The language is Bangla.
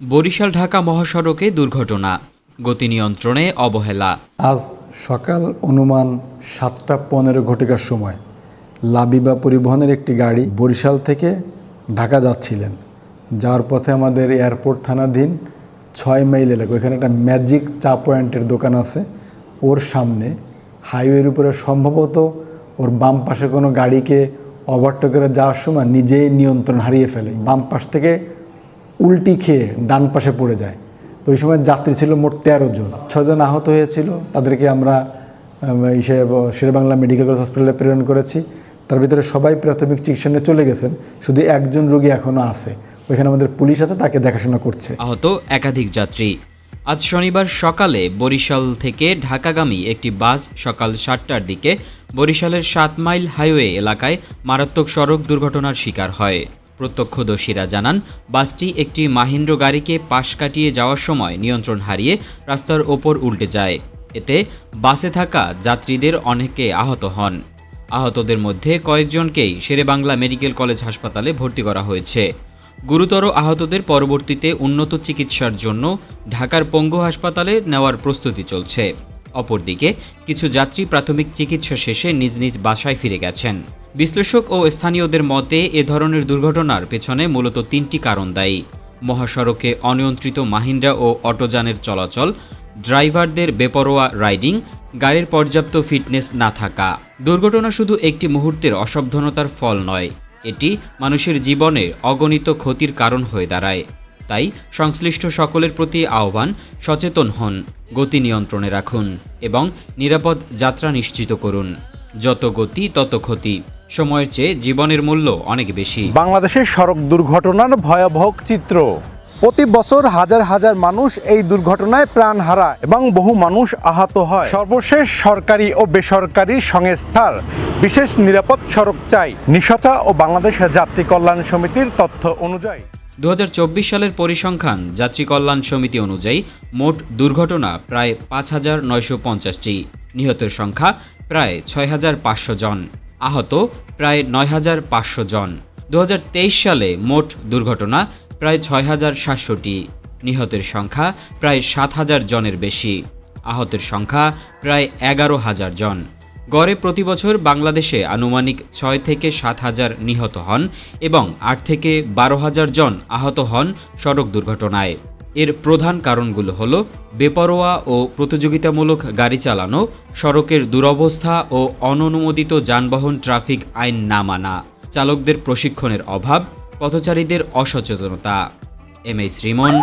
বরিশাল ঢাকা মহাসড়কে দুর্ঘটনা, গতি নিয়ন্ত্রণে অবহেলা। আজ সকাল অনুমান সাতটা পনেরো ঘটিকার সময় লাবিবা পরিবহনের একটি গাড়ি বরিশাল থেকে ঢাকা যাচ্ছিলেন। যাওয়ার পথে আমাদের এয়ারপোর্ট থানাধীন ছয় মাইল এলাকা, ওইখানে একটা ম্যাজিক চা পয়েন্টের দোকান আছে। ওর সামনে হাইওয়ের উপরে সম্ভবত ওর বাম পাশে কোনো গাড়িকে ওভারটেক করে যাওয়ার সময় নিজেই নিয়ন্ত্রণ হারিয়ে ফেলে। বাম পাশ থেকে উল্টি খেয়ে ডান পাশে পড়ে যায়। তো ওই সময় যাত্রী ছিল মোট তেরো জন। ছজন আহত হয়েছিল। তাদেরকে আমরা শের বাংলা মেডিকেল কলেজ হসপিটালে প্রেরণ করেছি। তার ভিতরে সবাই প্রাথমিক চিকিৎসা নিয়ে চলে গেছেন। শুধু একজন রোগী এখনও আছে। ওইখানে আমাদের পুলিশ আছে, তাকে দেখাশোনা করছে। আহত একাধিক যাত্রী। আজ শনিবার সকালে বরিশাল থেকে ঢাকাগামী একটি বাস সকাল সাতটার দিকে বরিশালের সাত মাইল হাইওয়ে এলাকায় মারাত্মক সড়ক দুর্ঘটনার শিকার হয়। প্রত্যক্ষদর্শীরা জানান, বাসটি একটি মাহিন্দ্র গাড়িকে পাশ কাটিয়ে যাওয়ার সময় নিয়ন্ত্রণ হারিয়ে রাস্তার ওপর উল্টে যায়। এতে বাসে থাকা যাত্রীদের অনেকে আহত হন। আহতদের মধ্যে কয়েকজনকেই শেরেবাংলা মেডিকেল কলেজ হাসপাতালে ভর্তি করা হয়েছে। গুরুতর আহতদের পরবর্তীতে উন্নত চিকিৎসার জন্য ঢাকার পঙ্গু হাসপাতালে নেওয়ার প্রস্তুতি চলছে। অপরদিকে, কিছু যাত্রী প্রাথমিক চিকিৎসা শেষে নিজ নিজ বাসায় ফিরে গেছেন। বিশ্লেষক ও স্থানীয়দের মতে, এ ধরনের দুর্ঘটনার পেছনে মূলত তিনটি কারণ দায়ী। মহাসড়কে অনিয়ন্ত্রিত মাহিন্দ্রা ও অটোযানের চলাচল, ড্রাইভারদের বেপরোয়া রাইডিং, গাড়ির পর্যাপ্ত ফিটনেস না থাকা। দুর্ঘটনা শুধু একটি মুহূর্তের অসাবধানতার ফল নয়, এটি মানুষের জীবনে অগণিত ক্ষতির কারণ হয়ে দাঁড়ায়। তাই সংশ্লিষ্ট সকলের প্রতি আহ্বান, সচেতন হন, গতি নিয়ন্ত্রণে রাখুন এবং নিরাপদ যাত্রা নিশ্চিত করুন। যত গতি, তত ক্ষতি। সময়ের চেয়ে জীবনের মূল্য অনেক বেশি। বাংলাদেশের সড়ক দুর্ঘটনার ভয়াবহ চিত্র। প্রতি বছর হাজার হাজার মানুষ এই দুর্ঘটনায় প্রাণ হারায় এবং বহু মানুষ আহত হয়। সর্বশেষ সরকারি ও বেসরকারি সংস্থার বিশেষ নিরাপদ সড়ক চাই নিশচা ও বাংলাদেশ যাত্রী কল্যাণ সমিতির তথ্য অনুযায়ী। দু হাজার চব্বিশ সালের পরিসংখ্যান যাত্রী কল্যাণ সমিতি অনুযায়ী মোট দুর্ঘটনা প্রায় পাঁচ হাজার নয়শো পঞ্চাশটি। নিহতের সংখ্যা প্রায় ছয় হাজার পাঁচশো জন। আহত প্রায় নয় হাজার পাঁচশো জন। দু হাজার তেইশ সালে মোট দুর্ঘটনা প্রায় ছয় হাজার সাতশোটি। নিহতের সংখ্যা প্রায় সাত হাজার জনের বেশি। আহতের সংখ্যা প্রায় এগারো হাজার জন। গড়ে প্রতি বছর বাংলাদেশে আনুমানিক ছয় থেকে সাত হাজার নিহত হন এবং আট থেকে বারো হাজার জন আহত হন সড়ক দুর্ঘটনায়। এর প্রধান কারণগুলো হল বেপরোয়া ও প্রতিযোগিতামূলক গাড়ি চালানো, সড়কের দুরবস্থা ও অননুমোদিত যানবাহন ট্রাফিক আইন না মানা, চালকদের প্রশিক্ষণের অভাব, পথচারীদের অসচেতনতা। M S Rimon